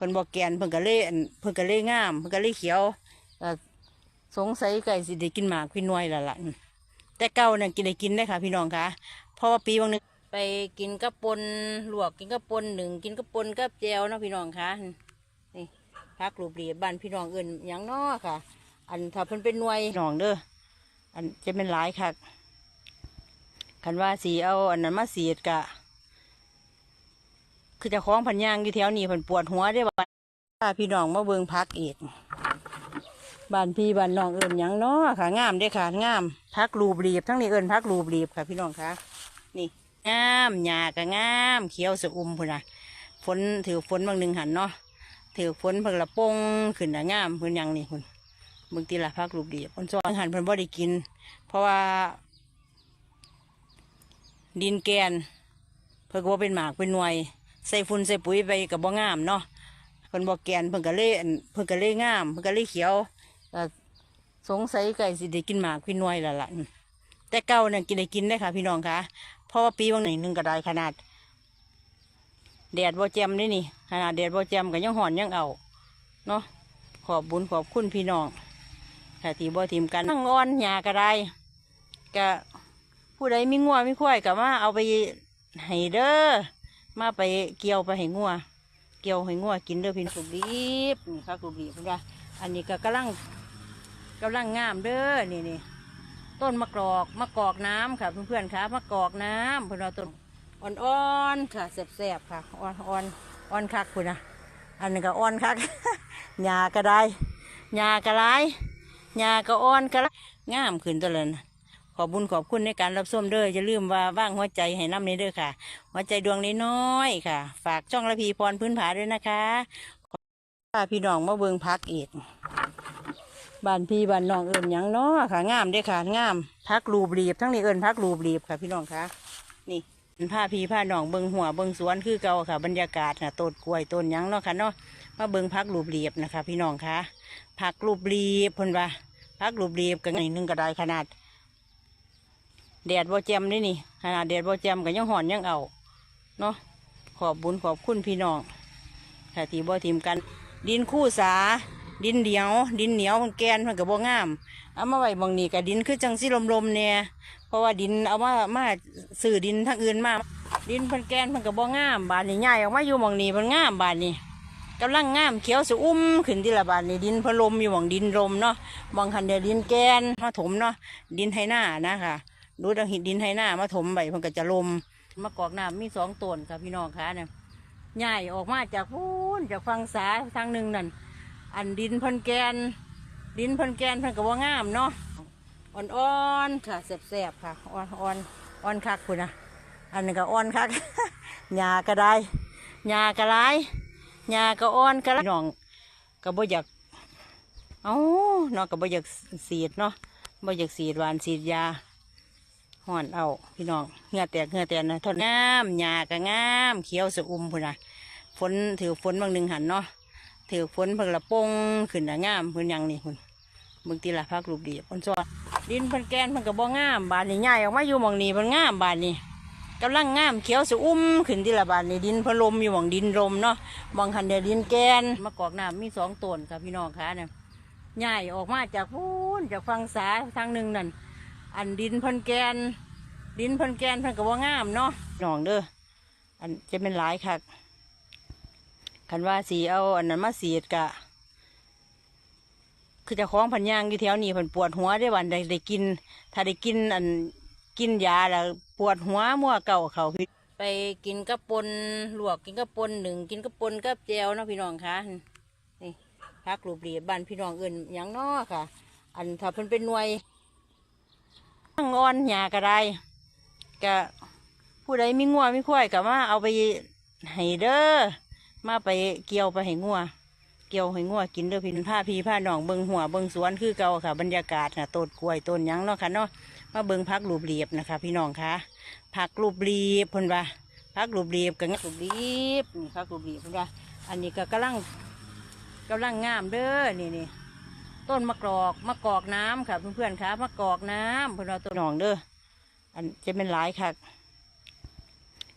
พิ่นบ่แกนเพิ่นก็เลยอั่นเพิ่นก็เลยงามเพิ่นก็เลยเขียวก็สงสัยไก่สิได้กินหมากพี่น้อยและล่ะแต่เก่าน่ะกินได้กินได้ค่ะ พี่น้องค่ะเพราะว่าปีบางนึงไปกินกับปนลวกกินกับปนหนึ่งกินกับปนกับแจวเนาะพี่น้องค่ะนี่พักรูปเรียบบ้านพี่น้องเอื่นหยังน้อค่ะ อันถ้าเพิ่นเป็นหน่วยน้องเด้ออันจะเป็นหลายค่ะคันว่าสีเอาอันนั้นมาสีดกะ คือจะคล้องพันยางอยู่แถวนี้เพันปวดหัวได้อว่าพาพี่น้องมาเบิงพักอีกบ้านพี่บ้านน้องเอิญยังเนาะค่ะงามเด้ค่ะงามพักรูบรีบทั้งนี้เอิญพักรูบรีบค่ะ พี่น้องคะนี่งามหญ้าก็งามเขียวสะอุ่มพุ่นนะฝนถือฝนบางหนึ่งหันเนาะถือฝนเพิ่งละปงขึ้นนะงามเพิ่นยังนี่พุ่นบางทีละพักรูบรีบคนซ้อนหันเพิ่นบ่ได้กิน เพราะว่า ดินแกน เพิ่นก็บ่เป็นหมากเป็นหน่วย ใส่ฝุ่นใส่ปุ๋ยไปกับบ่งามเนาะเพิ่นบ่แกนเพิ่นก็เลยอั่นเพิ่นก็เลยงามเพิ่นก็เลยเขียวก็สงสัยไก่สิได้กินหมากพี่น้อยและล่ะแต่เก่าเนี่ยกินได้กินได้ค่ะ พี่น้องค่ะเพราะว่าปีบางหนึ่งหนึงก็ได้ขนาด แดดบ่แจ่มนี่นี่ ขนาดแดดบ่แจ่มก็ยังห่อนยังเอาเนาะขอบบุญขอบคุณพี่น้องค่ะที่บ่ทีมกันทั้งอ่อนหญ้าก็ได้ก็ผู้ใดมีงัวมีควายก็มาเอาไปให้เด้อ มาไปเกี่ยวไปให้งัวเกี่ยวให้งัวกินเด้อพี่น้องสุกดีบนี่ค่ะสุกดีบเพิ่นว่าอันนี้ก็กำลังกำลังงามเด้อนี่นี่ต้นมะกรอกมะกอกน้ำค่ะเพื่อนๆค่ะมะกอกน้ำเพื่อนเอาต้นอ่อนๆค่ะแซ่บๆค่ะอ่อนอ่อนอ่อนคักคุณนะอันนี้ก็อ่อนคักหญ้าก็ได้หญ้าก็หลายหญ้าก็อ่อนก็หลายงามขึ้นตัวเลยนะ อบบุญขอบคุณในการรับส้มเด้ออย่าลืมว่าว่างหัวใจให้น้ำในเด้อค่ะ หัวใจดวงน้อยค่ะ ฝากช่องระพีพรพื้นผาด้วยนะคะพาพี่น้องมาเบิงพักอีกบ้านพี่บ้านน้องเอิญยังเนาะค่ะงามเด้ค่ะงามพักรูบรีบทั้งนี้เอิญพักรูบรีบค่ะ พี่น้องคะนี่ผ้าพี่ผ้าน้องเบิงหัวเบิงสวนคือเก่าค่ะ บรรยากาศค่ะต้นกล้วยต้นหยังเนาะค่ะเนาะมาเบิงพักรูบรีบนะคะ พี่น้องคะพักรูบรีบพ่นว่าพักรูบรีบกันหนึ่งก็ไดขนาด แดดบ่แจ่มนี่นี่ขนาดแดดบ่แจ่มก็ยังห่อนยังเอาเนาะขอบบุญขอบคุณพี่น้องค่ะทีบ่ทีมกัน ดินคู่สา ดินเหนียว ดินเหนียวมันแกนมันก็บ่งาม เอามาไว้บางนี้ก็ดินคือจังสิลมๆเนี่ยเพราะว่าดินเอามามาสื่อดินทางอื่นมาดินเพิ่นแกนมันก็บ่งามบานนี้ใหญ่ออกมาอยู่หมองนี้มันงามบานนี้กำลังงามเขียวสะอุ้มขึ้นที่ละบานนี้ดินพนลมอยู่หมองดินลมเนาะบางคันเดียดินแกนมาถมเนาะดินไทหน้านะค่ะ ดูดังหินดินให้หน้ามาถมใบเพิ่นก็จะลมมะกอกน้ำมีสองต้นค่ะพี่น้องค่ะเนี่ยใหญ่ออกมาจากพูนจากฝั่งซ้าทางหนึ่งนั่นอันดินพันแกน ดินพันแกนพิ่นก็บ่งามเนาะอ่อนๆค่ะแซ่บๆค่ะอ่อนอ่อนอ่อนคักคุณนะอันนี้ก็อ่อนคักหญ้าก็ได้หญ้าก็หลายหญ้าก็อ่อนก็หลายน้องก็บ่อยากเอ้าเนาะก็บ่อยากสีดเนาะบ่อยากสีดหวานสีดยา ห่อนเอาพี่น้องเหงื่อแตกเหงื่อแตกนะทนงามหญ้าก็งามเขียวสะอุ่มพุ่นนะฝนถือฝนบางหนึ่งหันเนาะถือฝนเพิ่งละปงขึ้นนะงามเพิ่นยังนี่พุ่นบางทีละพักลูกดีคนซอนดินเพิ่นแกนเพิ่นก็บ่งาม บานนี้ใหญ่ออกมาอยู่หมองนี้เพิ่นงามบานนี้กำลังงามเขียวสะอุ่มขึ้นที่ละบานนี้ดินพนลมอยู่หมองดินลมเนาะบางคันเดียดินแกนมะกอกน้ำมีสองต้นค่ะพี่น้องค่ะเนี่ยใหญ่ออกมาจากพูนจากฝั่งซ้ายทางหนึ่งนั่น อันดินพันแกน ดินพันแกนพันก็บ่างามเนาะน้องเด้ออันจะเป็นหลายค่ะคันว่าสีเอาอันนั้นมาสีดกะ คือจะคล้องพันยางอยู่แถวนี้พันปวดหัวได้วันใดได้กิน ถ้าได้กินอันกินยาแล้วปวดหัวมั่วเก่าเขาพี่ไปกินกระปนลวกกินกระปนหนึ่งกินกระปนกับแจวนะพี่น้องคะนี่พักรูปเรียบบ้านพี่น้องเอื่นหยังนาะค่ะ อันถ้าเพิ่นเป็นหน่วย งอ่อนหญ้าก็ไดก็ผู้ใดมีงัวมีควายก็มาเอาไปให้เด้อมาไปเกี่ยวไปให้งัวเกี่ยวให้งัวกินเด้อพี่ผ้าพีผ้าหนองเบิงหัวเบิงสวนคือเก่าค่ะ บรรยากาศค่ะต้นกล้วยต้นยังเนาะค่ะเนาะมาเบิงพักรูปเรียบนะคะ พี่น้องค่ะพักรูปเรียบพนว่าพักรูปเรียบกับรูปเรียบนี่พักรูปเรียบพนว่าอันนี้ก็กำลังกำลังงามเด้อนี่นี่ ต้นมะกรอกมะกอกน้ำค่ะเพื่อนๆค่ะมะกอกน้ำเพื่อนเอาต้นหนองเด้ออันจะเป็นหลายค่ะ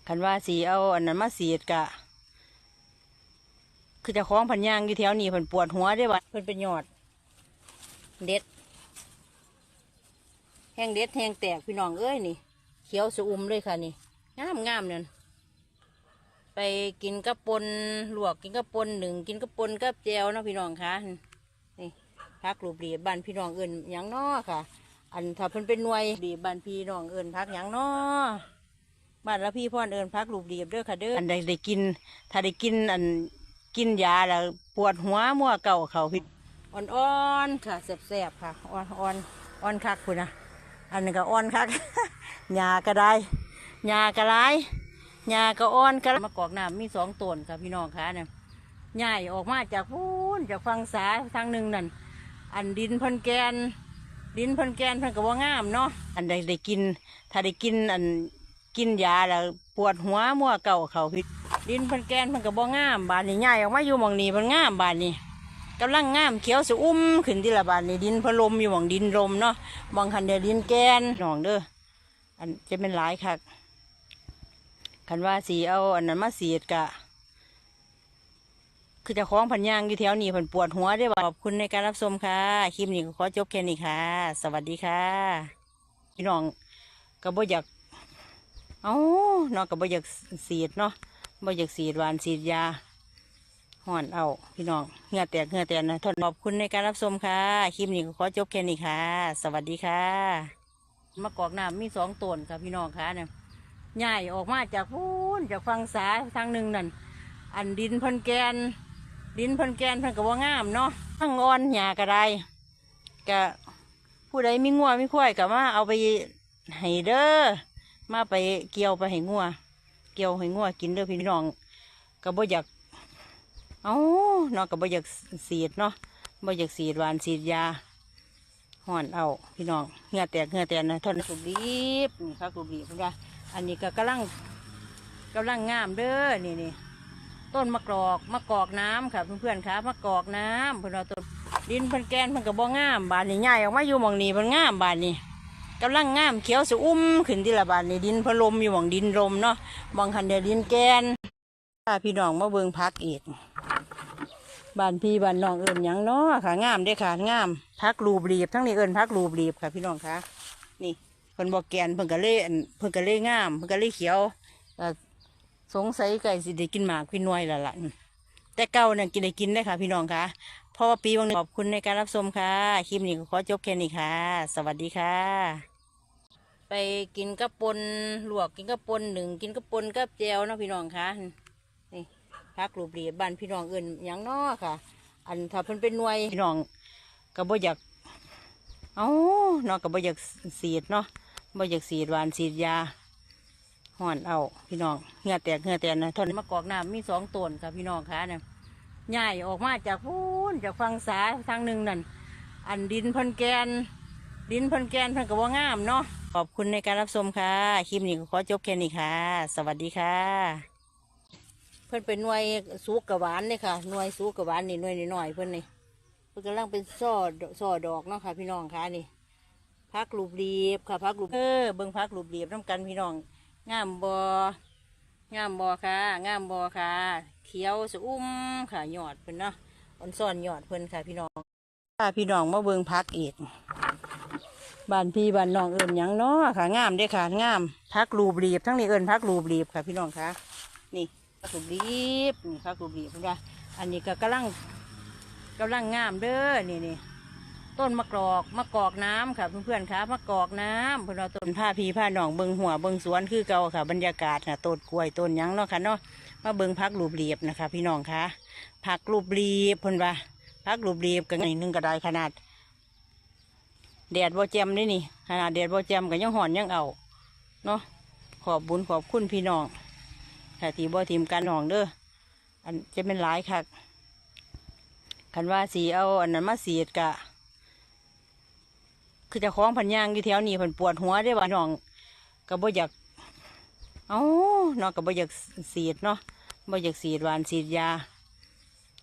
คันว่าสีเอาอันนั้นมาสีดกะ คือจะคล้องพันยางอยู่แถวนี้เพิ่นปวดหัวได้บ่เพิ่นเป็นยอด เด็ด แห้งเด็ดแห้งแตกพี่น้องเอ้ยนี่ เขียวสะอุ่มเลยค่ะนี่งามงามเนี่ยไปกินกับปนลวกกินกับปนหนึ่งกินกับปนกับแจวนะพี่น้องคะนี่ พักรูปเรียบบ้านพี่น้องเอิญหยังน้อค่ะ อันถ้าเพิ่นเป็นหน่วยดีบ้านพี่น้องเอิญพักหยังน้อบ้านละพี่พ่อเอิญพักรูปเรียบเด้อค่ะเด้ออันใดได้กิน ถ้าได้กินอันกินยาแล้วปวดหัวมั่วเก่าเขาพี่อ่อนๆค่ะแสบๆค่ะอ่อนอ่อนอ่อนคักคุณนะอันนี้ก็อ่อนคักหญ้าก็ได้หญ้าก็หลายหญ้าก็อ่อนก็มะกอกน้ำมีสองตนค่ะพี่น้องค่ะเนี่ยใหญ่ออกมาจากพูนจากฝั่งสาทางหนึ่งนั่น อันดินพันแกน ดินพันแกนพันก็บ่างามเนาะอันใดได้กิน ถ้าได้กินอันกินยาแล้วปวดหัวมั่วเก่าเขาพี่ดินพันแกนพันก็บ่างาม บานนี้ใหญ่ออกมาอยู่หมองนี้มันงามบานนี้กำลังงามเขียวสะอุ้มขึ้นที่ละบานนี่ดินพะลมอยู่หมองดินลมเนาะบางคันเดียดินแกนน้องเด้ออันจะเป็นหลายคักคันว่าสีเอาอันนั้นมาเสียดกะ คือจะคล้องพันยางอยู่แถวนี้เพันปวดหัวได้อบ่ขอบคุณในการรับชมค่ะ คลิปนี้ก็ขอจบแค่นี้ค่ะ สวัสดีค่ะ พี่น้องก็บ่อยากเอ้าน้องก็บ่อยากสีดเนาะบ่อยากสีดหวานสีดยาห่อนเอาพี่น้องเหงื่อแตกเหงื่อแตกนะทนขอบคุณในการรับชมค่ะ คลิปนี้ก็ขอจบแค่นี้ค่ะ สวัสดีค่ะมะกอกน้ำมีสองต้นค่ะพี่น้องค่ะเนี่ยใหญ่ออกมาจากพูนจากฝั่งสาทางหนึ่งนั่นอันดินพันแกน ดินเพันแกนเพันก็บ่งามเนาะทั้งอ่อนหญ้าก็ได้ก็ผู้ใดมีงัวมีควายก็มาเอาไปให้เด้อมาไปเกี่ยวไปให้งัวเกี่ยวให้งัวกินเด้อพี่น้องก็บ่อยากเอ้าเนาะก็บ่อยากสีดเนาะบ่อยากสีดหวานสีดยาห่อนเอาพี่น้องเหงื่อแตกเหงื่อแตกนะทนสุบีบนี่ครับสุบีบคุณว่าอันนี้ก็กำลังกำลังงามเด้อนี่นี่ ต้นมะกรอกมะกอกน้ำค่ะเพื่อนๆครับมะกอกน้ำเพื่อนเอาต้นดินเพันแกนเพันก็บ่งาม บานนี่ใหญ่ออกมาอยู่หมองนี้มันงามบานนี้กำลังงามเขียวสะอุ้มขึ้นที่ละบานนี่ดินพะลมอยู่หมองดินลมเนาะบางคันเดียดินแกนพาพี่น้องมาเบิ่งพักอีกบ้านพี่บ้านน้องเอิญยังเนาะค่ะงามเด้ค่ะงามพักรูบรีบทั้งนี้เอิญพักรูบรีบค่ะ พี่น้องคะนี่เพิ่นบอกแกนเพิ่นก็เล่นเพิ่นก็เล่งามเพิ่นก็เล่เขียว สงสัยไก่สิได้กินหมากพี่น้อยและล่ะแต่เก่าเนี่ยกินได้กินได้ค่ะ พี่น้องคะเพราะว่าปีบางขอบคุณในการรับชมค่ะคลิปนี้ก็ขอจบแค่นี้ค่ะ สวัสดีค่ะ ไปกินกับปนลวกกินกับปนหนึ่งกินกับปนกับแจวนะพี่น้องคะนี่พักรูปเรียบบ้านพี่น้องเอิญหยังนอค่ะ อันถ้าเพิ่นเป็นหน่วยพี่น้องก็บ่อยากเอ้าเนาะก็บ่อยากสีดเนาะบ่อยากสีดหวานสีดยา ห่อนเอาพี่น้องเหงื่อแตกเหงื่อแตกนะทนมะกอกน้ำมีสองต้นค่ะพี่น้องค่ะเนี่ยใหญ่ออกมาจากพูนจากฝั่งสาทางหนึ่งนั่นอันดินพันแกน ดินพันแกนเพันก็บ่างามเนาะขอบคุณในการรับชมค่ะคลิปนี้ก็ขอจบแค่นี้ค่ะ สวัสดีค่ะ เพิ่อนเป็นหน่วยสูกกระหวานนี่ค่ะหน่วยสูกกระหวานนี่หน่วยน้อยเพิ่อนนี่เพิ่อนกำลังเป็นซ่อดซ่อดอกเนาะค่ะ พี่น้องค่ะนี่พักรูปรียบค่ะพักรูปเออเบิ่งพักรูปรียบน้ำกันพี่น้อง งามบองามบอค่ะ งามบอค่ะ เขียวสะอุ้มค่ะยอดเพิ่นเนาะอ่อนซ่อนหยอดเพิ่นค่ะ พี่น้องค่ะพี่น้องมาเบิงพักอีกบ้านพี่บ้านน้องเอิญหยังเนาะค่ะ งามด้อค่ะงามพักรูปรีบทั้งนี้เอิญพักรูปรีบค่ะ พี่น้องค่ะ นี่พักรูปรีบนี่พักรูปรีบเห็นปะอันนี้ก็กำลังกำลังงามเด้อนี่นี่ ต้นมะกอกมะกอกน้ำค่ะเพื่อนๆค่ะมะกอกน้ำเพื่อนเราต้นผ้าพีผ้าหนองเบิงหัวเบิงสวนคือเก่าค่ะ บรรยากาศค่ะต้นกล้วยต้นยังเนาะค่ะเนาะมาเบิงพักรูปรียบนะคะ พี่น้องค่ะพักรูปรีบเพื่อนว่าพักรูปรียบกันหนึ่งก็ไดขนาดแดดบ่แจมนี่นี่ขนาดแดดบ่แจมก็ยังห่อนยังเอาเนาะขอบบุญขอบคุณพี่น้องค่ะทีบ่ทีมการหนองเด้ออันจะเป็นหลายค่ะคันว่าสีเอาอันนั้นมาสีดกะ คือจะคล้องพันยางอยู่แถวนี้พันปวดหัวได้อว่าน้องก็บ่อยากเอ้าเนาะก็บ่อยากสีดเนาะบ่อยากสีดหวานสีดยา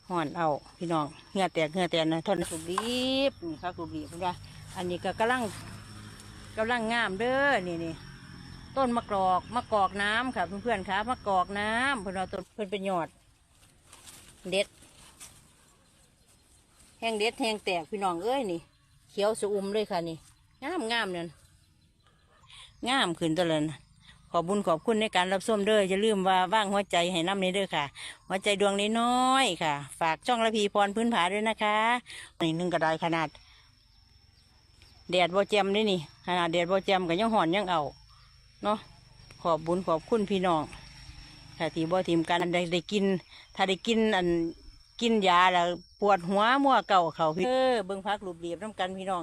ห่อนเอาพี่น้องเหงื่อแตกเหงื่อแตกนะทนสุบีบนี่ครับสุบีบนะอันนี้ก็กำลังกำลังงามเด้อนี่นี่ต้นมะกอกมะกอกน้ำค่ะเพื่อนๆค่ะมะกอกน้ำเพื่อนเอาต้นเพื่อนเป็นยอด เด็ดแห้งเด็ดแห้งแตกพี่น้องเอ้ยนี่ เขียวสะอุ่มเลยค่ะนี่งามงามเนี่ยงามขึ้นตัวเลยนะขอบุญขอบคุณในการรับส้มเด้ออย่าลืมว่าว่างหัวใจให้น้ำนี้เด้อค่ะ หัวใจดวงนี้น้อยค่ะ ฝากช่องระพีพรพื้นผาด้วยนะคะนี่หนึ่งกระไดขนาดแดดบ่แจมนี่นี่ขนาดแดดบ่แจมก็ยังห่อนยังเอาเนาะขอบบุญขอบคุณพี่น้องถ้าที่บ่ทีมกันได้ได้กิน ถ้าได้กินอันกินยาแล้ว ปวดหัวมั่วเก่าเขาพี่เออเบิ่งพักรูปเรียบน้ำกันพี่น้อง